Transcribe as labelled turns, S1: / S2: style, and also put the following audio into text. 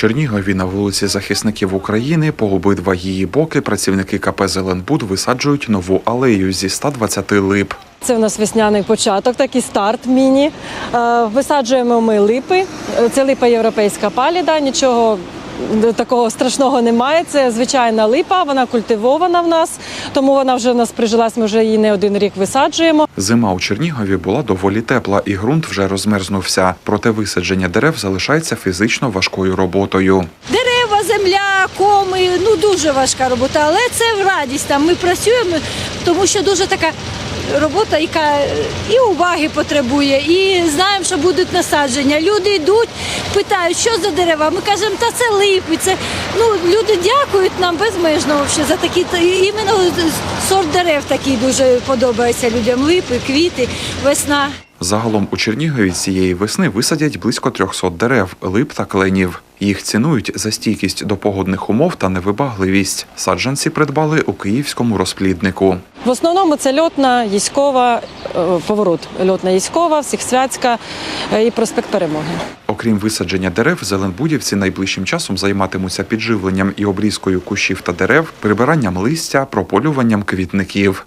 S1: Чернігові на вулиці захисників України по обидва її боки працівники КП Зеленбуд висаджують нову алею зі 120 лип.
S2: Це в нас весняний початок, такий старт міні. Е, Висаджуємо ми липи. Е, Це липа європейська паліда, нічого такого страшного немає. Це звичайна липа, вона культивована в нас, тому вона вже в нас прижилась, ми вже її не один рік висаджуємо.
S1: Зима у Чернігові була доволі тепла, і ґрунт вже розмерзнувся. Проте висадження дерев залишається фізично важкою роботою.
S3: Дерева, земля, коми, ну дуже важка робота, але це в радість. Там ми працюємо, тому що дуже така робота, яка і уваги потребує, і знаємо, що будуть насадження. Люди йдуть, питають, що за дерева. Ми кажемо, та це липи. Це ну люди дякують нам безмежно за такі іменно сорт дерев такий дуже подобається людям. Липи, квіти, весна.
S1: Загалом у Чернігові цієї весни висадять близько 300 дерев, лип та кленів. Їх цінують за стійкість до погодних умов та невибагливість. Саджанці придбали у київському розпліднику.
S2: В основному це льотна, Єськова, е, поворот. Льотна Єськова, Всехсвятська е, і проспект Перемоги.
S1: Окрім висадження дерев, зеленбудівці найближчим часом займатимуться підживленням і обрізкою кущів та дерев, прибиранням листя, прополюванням квітників.